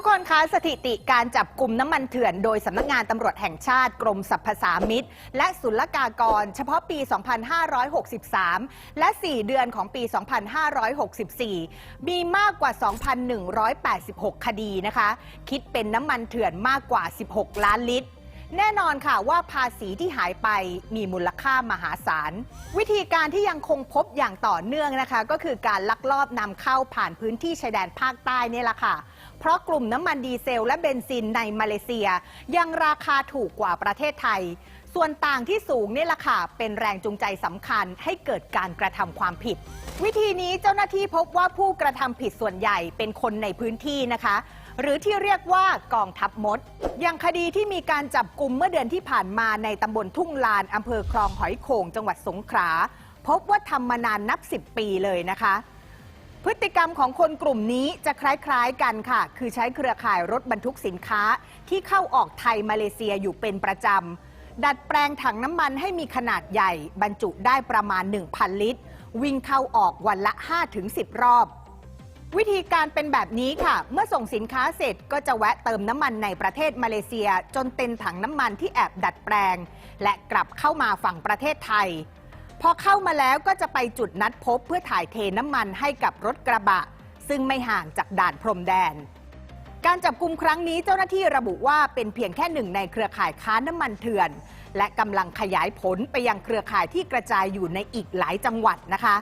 ทุกคนคะสถิติการจับกลุ่มน้ำมันเถื่อน โดยสำนักงานตำรวจแห่งชาติกรมสรรพสามิตและศุลกากร เฉพาะปี 2563 และ 4 เดือนของปี 2564 มีมากกว่า 2,186 คดีนะคะ คิดเป็นน้ำมันเถื่อนมากกว่า 16 ล้านลิตร แน่นอนค่ะว่าภาษีที่หายไปมีมูลค่ามหาศาล วิธีการที่ยังคงพบอย่างต่อเนื่องนะคะ ก็คือการลักลอบนำเข้าผ่านพื้นที่ชายแดนภาคใต้นี่แหละค่ะ เพราะกลุ่มน้ำมันดีเซลและเบนซินในมาเลเซีย ยังราคาถูกกว่าประเทศไทย ส่วนต่างที่สูงนี่แหละค่ะ เป็นแรงจูงใจสำคัญให้เกิดการกระทำความผิด วิธีนี้เจ้าหน้าที่พบว่าผู้กระทำผิดส่วนใหญ่เป็นคนในพื้นที่นะคะ หรือที่เรียกว่ากองทัพมด อย่างคดีที่มีการจับกลุ่มเมื่อเดือนที่ผ่านมาในตำบลทุ่งลานอำเภอคลองหอยโข่งจังหวัดสงขลาพบว่าทำมานานนับ 10 ปีเลยนะคะ พฤติกรรมของคนกลุ่มนี้จะคล้ายๆกันค่ะ คือใช้เครือข่ายรถบรรทุกสินค้าที่เข้าออกไทยมาเลเซียอยู่เป็นประจำดัดแปลงถังน้ำมันให้มีขนาดใหญ่ บรรจุได้ประมาณ 1,000 ลิตร วิ่งเข้าออกวันละ 5-10 รอบ วิธีการเป็นแบบนี้ค่ะ เมื่อส่งสินค้าเสร็จก็จะแวะเติมน้ำมันในประเทศมาเลเซีย จนเต็มถังน้ำมันที่แอบดัดแปลง และกลับเข้ามาฝั่งประเทศไทย พอเข้ามาแล้วก็จะไปจุดนัดพบเพื่อถ่ายเทน้ำมันให้กับรถกระบะ ซึ่งไม่ห่างจากด่านพรมแดน การจับกลุ่มครั้งนี้เจ้าหน้าที่ระบุว่าเป็นเพียงแค่หนึ่งในเครือข่ายค้าน้ำมันเถื่อน และกำลังขยายผลไปยังเครือข่ายที่กระจายอยู่ในอีกหลายจังหวัดนะคะ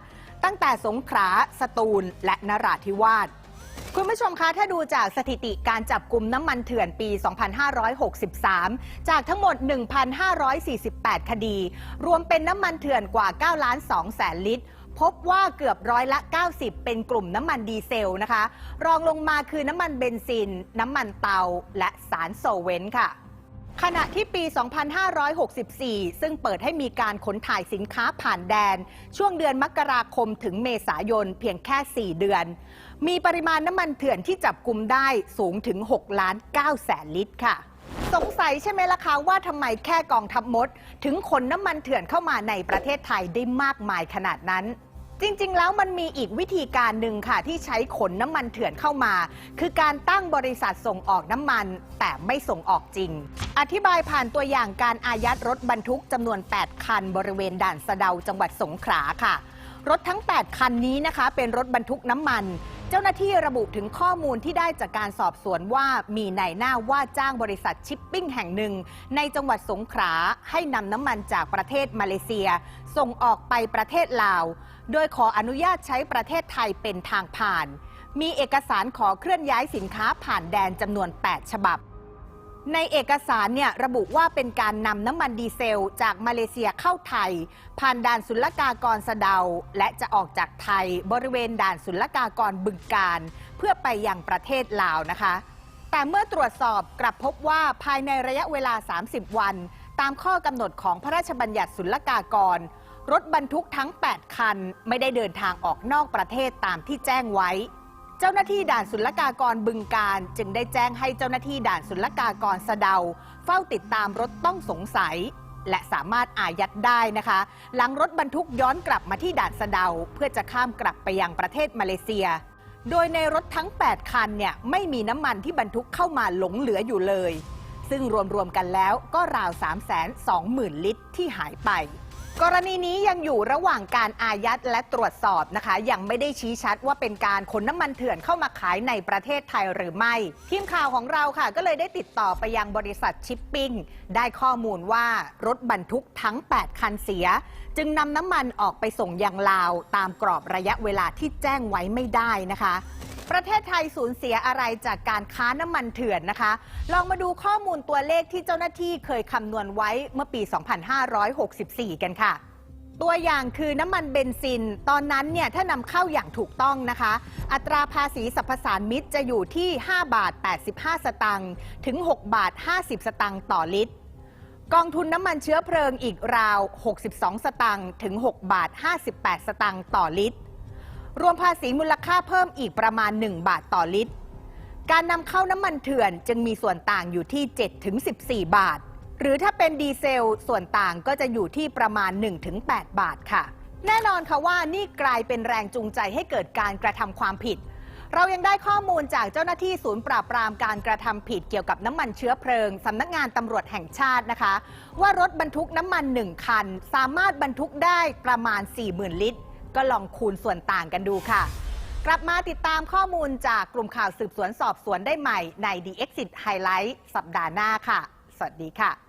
ตั้งแต่สงขลาสตูล และนราธิวาสคุณผู้ชมคะ ถ้าดูจากสถิติการจับกลุ่มน้ำมันเถื่อนปี 2563 จากทั้งหมด 1,548 คดี รวมเป็นน้ำมันเถื่อนกว่า 9 ล้าน2แสนลิตร พบว่าเกือบร้อยละ 90 เป็นกลุ่มน้ำมันดีเซลนะคะ รองลงมาคือน้ำมันเบนซิน น้ำมันเตา และสารโซเวนค่ะ ขณะที่ปี 2564 ซึ่งเปิดให้มีการขนถ่ายสินค้าผ่านแดน ช่วงเดือนมกราคมถึงเมษายนเพียงแค่ 4 เดือน มีปริมาณน้ำมันเถื่อนที่จับกลุ่มได้สูงถึง 6 ล้าน9แสนลิตรค่ะ สงสัยใช่ไหมล่ะคะว่าทำไมแค่กองทัพมด ถึงขนน้ำมันเถื่อนเข้ามาในประเทศไทยได้มากมายขนาดนั้น จริง ๆ แล้วมันมีอีกวิธีการหนึ่งค่ะ ที่ใช้ขนน้ำมันเถื่อนเข้ามา คือการตั้งบริษัทส่งออกน้ำมัน แต่ไม่ส่งออกจริง อธิบายผ่านตัวอย่างการอายัดรถบรรทุกจำนวน 8 คัน บริเวณด่านสะเดาจังหวัดสงขลาค่ะ รถทั้ง 8 คันนี้นะคะ เป็นรถบรรทุกน้ำมัน เจ้าหน้าที่ระบุถึงข้อมูลที่ได้จากการสอบสวนว่ามีนายหน้าว่าจ้างบริษัทชิปปิ้งแห่งหนึ่ง ในจังหวัดสงขลาให้นำน้ำมันจากประเทศมาเลเซีย ส่งออกไปประเทศลาว โดยขออนุญาตใช้ประเทศไทยเป็นทางผ่าน มีเอกสารขอเคลื่อนย้ายสินค้าผ่านแดนจำนวน 8 ฉบับ ในเอกสารเนี่ยระบุว่าเป็นการนำน้ำมันดีเซล จากมาเลเซียเข้าไทย ผ่านด่านศุลกากรสะเดา และจะออกจากไทยบริเวณด่านศุลกากรบึงการ เพื่อไปยังประเทศลาวนะคะ แต่เมื่อตรวจสอบกลับพบว่าภายในระยะเวลา 30 วัน ตามข้อกำหนดของพระราชบัญญัติศุลกากร รถบรรทุกทั้ง 8 คัน ไม่ได้เดินทางออกนอกประเทศตามที่แจ้งไว้ เจ้าหน้าที่ด่านศุลกากรบึงการ จึงได้แจ้งให้เจ้าหน้าที่ด่านศุลกากรสะเดา เฝ้าติดตามรถต้องสงสัย และสามารถอายัดได้นะคะ หลังรถบรรทุกย้อนกลับมาที่ด่านสะเดา เพื่อจะข้ามกลับไปยังประเทศมาเลเซีย โดยในรถทั้ง 8 คันเนี่ยไม่มีน้ำมันที่บรรทุกเข้ามาหลงเหลืออยู่เลย ซึ่งรวมๆกันแล้วก็ราว 3 2 0 0 0 0 ลิตรที่หายไป กรณีนี้ยังอยู่ระหว่างการอายัดและตรวจสอบนะคะ ยังไม่ได้ชี้ชัดว่าเป็นการขนน้ำมันเถื่อนเข้ามาขายในประเทศไทยหรือไม่ ทีมข่าวของเราค่ะ ก็เลยได้ติดต่อไปยังบริษัทชิปปิ้ง ได้ข้อมูลว่ารถบรรทุกทั้ง 8 คันเสีย จึงนำน้ำมันออกไปส่งยังลาว ตามกรอบระยะเวลาที่แจ้งไว้ไม่ได้นะคะ ประเทศไทยสูญเสียอะไรจากการค้าน้ำมันเถื่อนนะคะ ลองมาดูข้อมูลตัวเลขที่เจ้าหน้าที่เคยคำนวณไว้เมื่อปี 2564 กันค่ะ ตัวอย่างคือน้ำมันเบนซิน ตอนนั้นเนี่ยถ้านำเข้าอย่างถูกต้องนะคะ อัตราภาษีสรรพสานมิตรจะอยู่ที่ 5 บาท 85 สตังค์ถึง 6 บาท 50 สตังค์ต่อลิตร กองทุนน้ำมันเชื้อเพลิงอีกราว 62 สตังค์ถึง 6 บาท 58 สตังค์ต่อลิตร รวมภาษีมูลค่าเพิ่มอีกประมาณ 1 บาทต่อลิตร การนำเข้าน้ำมันเถื่อนจึงมีส่วนต่างอยู่ที่7ถึง14 บาท หรือถ้าเป็นดีเซลส่วนต่างก็จะอยู่ที่ประมาณ1ถึง8บาทค่ะ แน่นอนค่ะว่านี่กลายเป็นแรงจูงใจให้เกิดการกระทำความผิด เรายังได้ข้อมูลจากเจ้าหน้าที่ศูนย์ปราบปรามการกระทำผิดเกี่ยวกับน้ำมันเชื้อเพลิงสำนักงานตำรวจแห่งชาตินะคะ ว่ารถบรรทุกน้ำมัน 1 คัน สามารถบรรทุกได้ประมาณ 40,000 ลิตร ก็ลองคูณส่วนต่างกันดูค่ะ กลับมาติดตามข้อมูลจากกลุ่มข่าวสืบสวนสอบสวนได้ใหม่ใน The Exit Highlight สัปดาห์หน้าค่ะ สวัสดีค่ะ